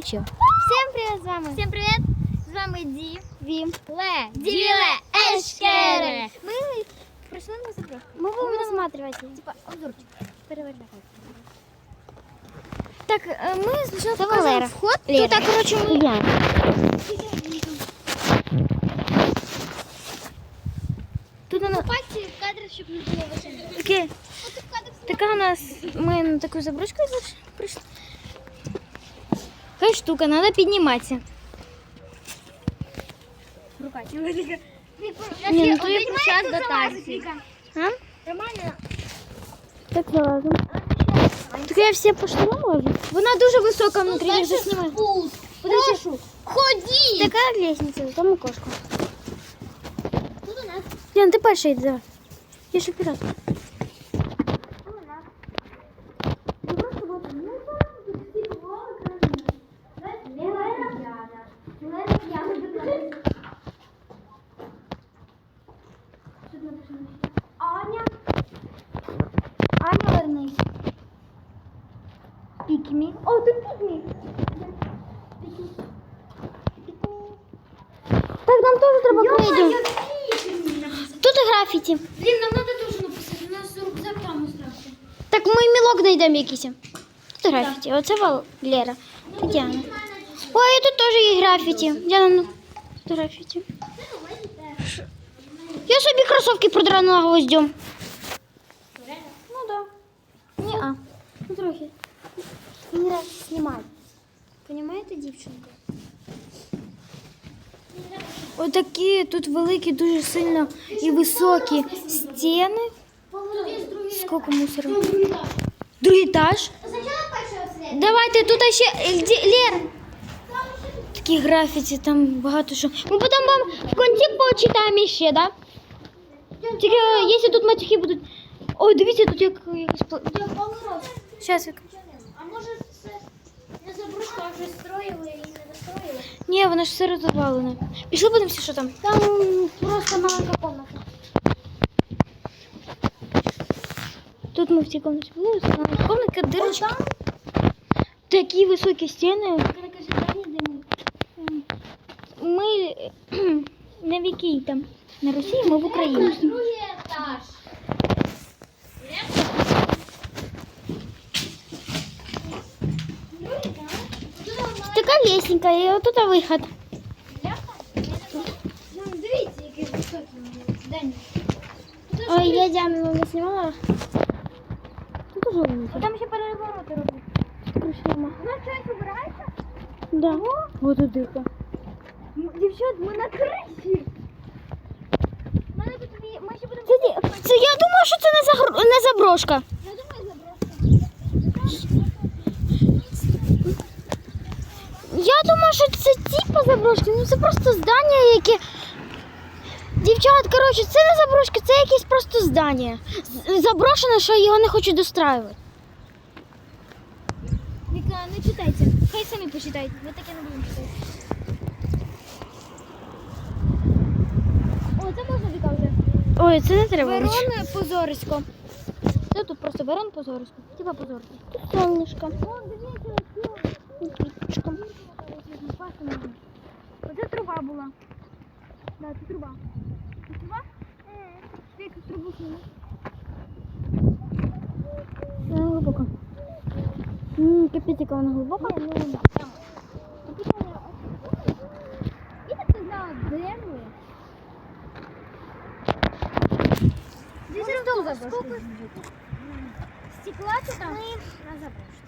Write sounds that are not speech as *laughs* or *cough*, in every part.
включив. Всім привіт з вами. Всім привіт! З вами Ді. Вім. Ле. Діле Ешкере. Ми прийшли на заброшку. Ми будемо рассматривать. Типа обзорчик. Перевертай. Так, е, ми спочатку Це Валера. вход. Лера. Тут, так, коротше, ми... Я. Тут вона в кадр, щоб не було вишені. таке, От в кадр така у нас, ми на таку заброшку прийшли. Така штука, треба підніматися. рука. Ні, ну то я час до таксі. А? Нормально. Так залазимо. Так я всі по штурму можу. Вона дуже висока внутрі, я вже знімаю. спуск. Подожди. Ходіть. Така лестниця, там окошко. Тут у нас. Ян, ти перший йди, давай. Я ще вперед. нам теж треба прийти. Тут і графіті. Блін, нам треба теж написати. У нас рюкзак там остався. Так ми мілок знайдемо якийсь. Тут графіті. Оце Валера. Тетяна. Ой, і тут теж є графіті. Діана, ну. Тут графіті. Я собі кросовки продранула гвоздем. Ну да. Не а. Ну трохи. Мені нравится снимать. Понимаєте, дівчинка? Отакі тут великі, дуже сильно і високі стіни. Скільки мусора? Другий етаж. Давайте тут ще е, де- Такі графіті, там багато що. Ми потім вам в кінці почитаємо ще, да? Тільки е, якщо тут матюхи будуть. Ой, дивіться, тут як якось. пла- Я поворот. Як- А може це не заброшка, а вже строїли і? Ні, воно ж все розвалене. Пішли подивимося, що там. Там просто маленька комната. Тут ми в цій кімнаті були, маленька комнатка, дирочка. Такі високі стіни. Ми не в якій там на Росії, ми в Україні. Другий етаж. Лесенька, і отут виход. Дивіться, який високий. Ой, я Діану не знімала. Тут уже велике. Там ще перевороти роблять. Крушимо. У нас щось убирається? Да. Вот тут дирка. Дівчат, ми на ще. Це, це я думаю, що це не, загр... не заброшка. Я думаю, заброшка. Я думаю, що це типа заброшки. Ну це просто здання, яке. Дівчат, коротше, це не заброшка, це якесь просто здання. Заброшене, що його не хочуть достраювати. Віка, не читайте. Хай самі почитайте. Ми таке не будемо читати. О, це можна Віка вже. Ой, це не треба. Ручки. позорисько. Це тут просто верон позорисько. Типа позорки. Тут сонечко. О, дивіться, ось Квіточка. Оце труба була. Да, це труба. Це труба? Ти якусь трубу сніми. Вона глибоко. Ммм, капець, яка вона глибока. Ну, да. І так де ми. Дивіться, стекла тут там. Ми на заброшці.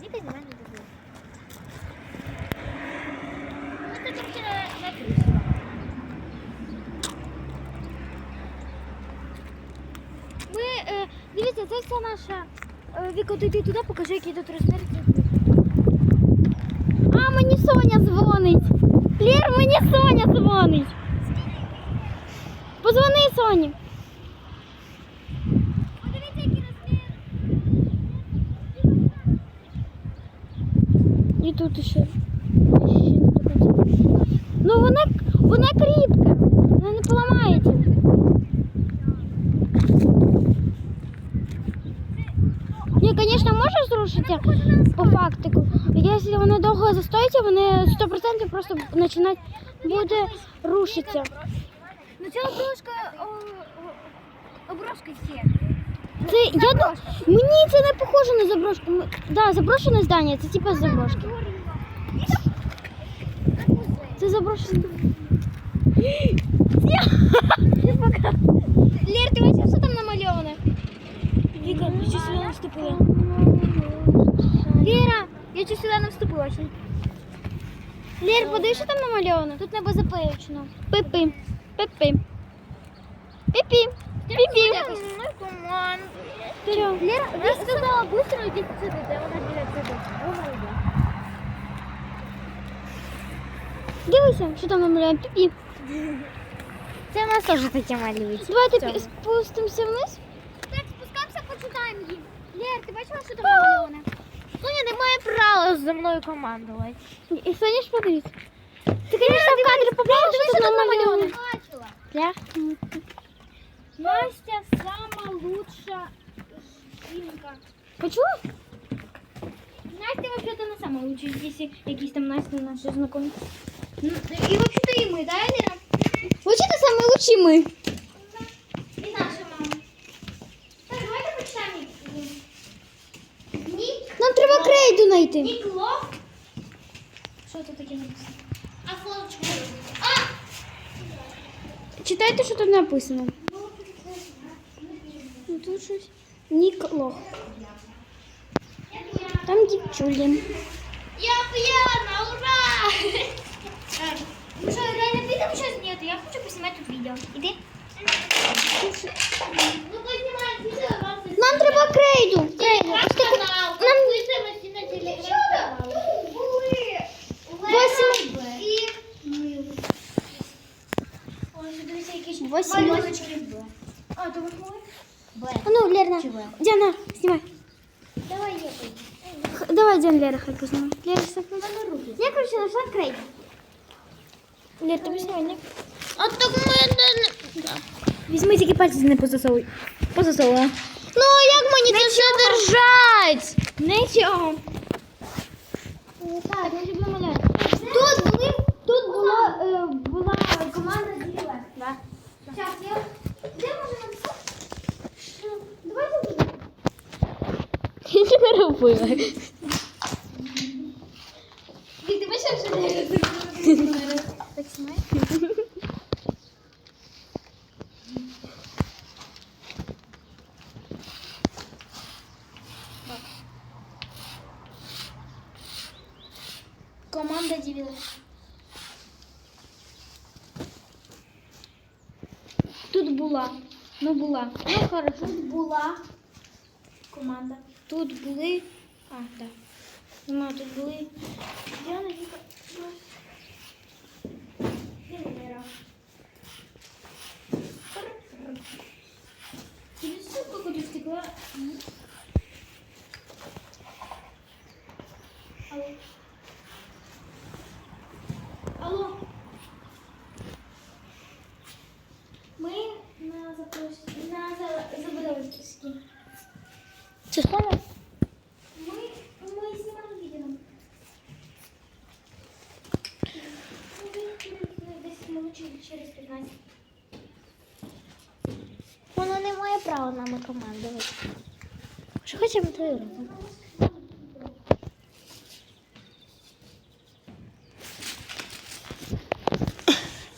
Діти з мене добили. Ми тут ще на криші. Ми, е, дивіться, наша. Е, Віко, ти йди туди, покажи, який тут розмір. А, мені Соня дзвонить. Лєр, мені Соня дзвонить. Позвони Соні. І тут ще. Ну вона, вона кріпка. Вона не поламається. Рушиться по фактику. Якщо воно довго застоїться, вони 100% просто починають буде рушитися. Ну ця оброшка, є. Це я ду- мені це не похоже на заброшку. М- Да, заброшене здання, це типу заброшки. Це заброшене. Лєр, ти бачиш, що там намальоване? Віка, я чуть сюди не вступила. Лєра, я чуть сюди не вступила. Лєр, подивись, що там намальовано? Тут небо запечено. Пипи. Пипи. Піпі. Чого? Лера, я сказала быстро йдіть сюди, де вона біля тебе. Вона йде. Дивися, що там намальовано. Піпі. Це в нас теж таке малюється. Давайте спустимося вниз. Лер, ти бачила, що там намальоване? Соня не має права за мною командувати. І Соня ж подивіться. Ти, звісно, в кадрі попала, що там намальовано. Бачила. Ля. Настя сама лучша жінка. Почула? Настя вообще-то не сама лучша, если якісь там Настя наші знакомі. Ну, і вообще-то і ми, да, Лера? Вообще-то самые лучшие мы. Нам треба крейду знайти. Нік Лох. Що це таке написано? А словочко. А! Читайте, що тут написано. Ну, Тут щось. Нік Лох. Там дівчулі. Я пьяна, ура! Ну что, реально видно сейчас нет? Я хочу поснимать тут видео. Иди. якісь Восемь. малюночки. А, то ви були? Б. А ну, Лерна. Чего? Діана, знімай. Давай я пойду. Х- Давай, Діана, Лера, хай познімає. Лера, сахай. Я, короче, нашла крейду. Лер, тобі знімай, не? А так мене... Візьми тільки пальці не позасовуй. Позасовуй. Ну, а як мені це все держать? Нічого. Так, ми люблю малювати. Тут були, тут була, е, була команда Діле. Да. Сейчас, я... Де можна написати? Давайте буде. Я не робила. Ти бачиш, що *laughs* не Так знімай. Команда дивила. Тут була. Ну була. Ну хорошо. Тут була команда. Тут були. А, так. Нема, тут були. Діана. Венера. Через ссылку куда стекла? Права нами командувати. Що хочемо, то і робимо.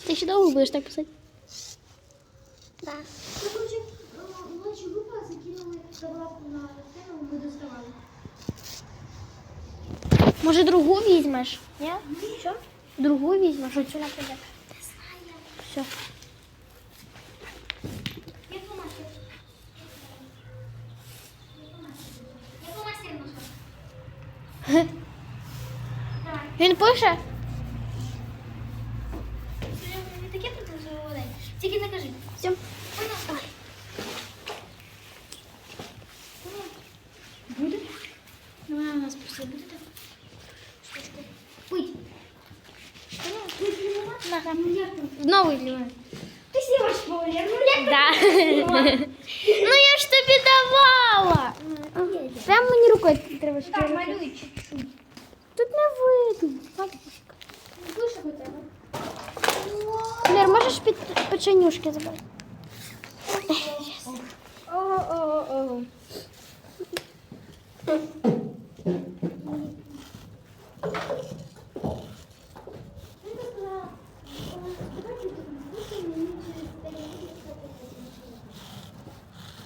Ти ще довго будеш так писати? Так. Ну, короче, ночі група закинули заглавку на стену, ми доставали. Може другу візьмеш? Ні? Що? Другу візьмеш, оцю наприклад. Не знаю. Все. Я фломастер. Я фломастер нашла. Давай. Він пише? Серйозно, не таке продовжували. Тільки не кажи. Все. Понял? Буде? Ну, вона у нас просто буде так. Пить. Пить лимонад? Да. Ну, як там? Новий для мене. Ти знімаєш поваря, ну як Да. *laughs* Ну я ж тобі давала. Прямо мені рукою треба Ну так, малюй чуть-чуть. Тут не видно. Бабушка. У тебе. Лер, можешь печенюшки забрати? О-о-о.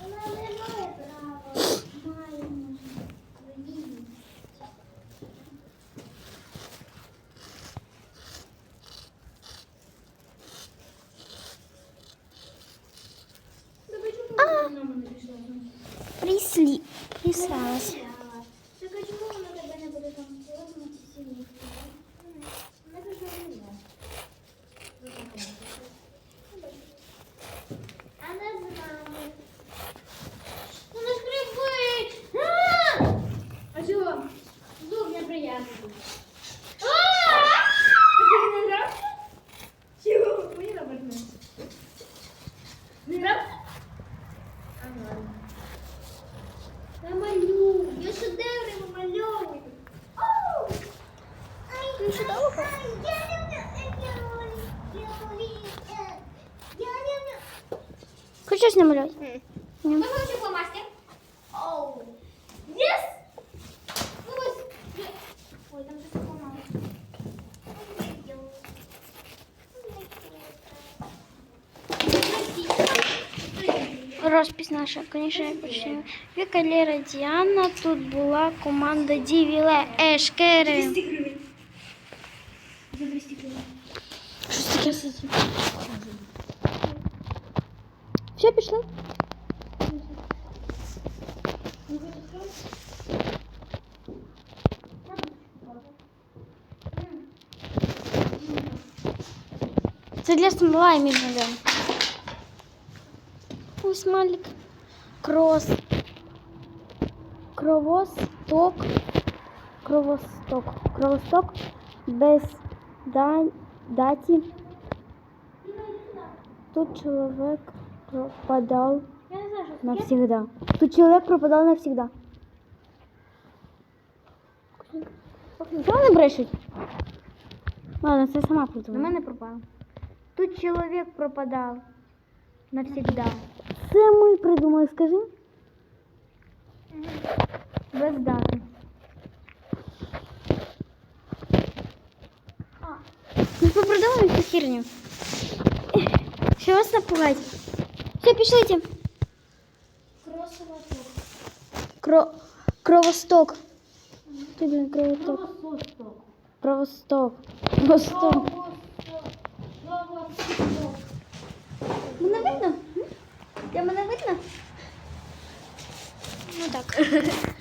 Вона не має права. Має. Ні. Давай чому вона на мене пішла? Прислі. Прислалась. Так а не буде А не! А чого? Звук неприятний. Хто хоче фломастер? Оу. Єс! Ну ось. Ой, там же фломастер. Розпись наша, звісно, я почну. Віка, Лера, Діана, тут була команда Дівіле Ешкери. 200 гривень. За 200 гривень. Щось таке сидить. Все, пішли? Це для слаймів, мабуть. Ось малик. Крос. Кровосток. Кровосток. Кровосток без да... даті. Тут человек пропадал навсегда. Тут человек пропадал навсегда. Чого не брешуть? Ладно, це сама придумала. мене пропало. Тут чоловік пропадав. Навсегда. Це ми придумали, скажи. Без дати. Ми попридумали цю херню. Що вас напугать? Все, пішлите. Кро... Кровосток. Ти, блін, кровосток. Кровосток. Кровосток. Мене видно? Для мене видно? Ну так. *laughs*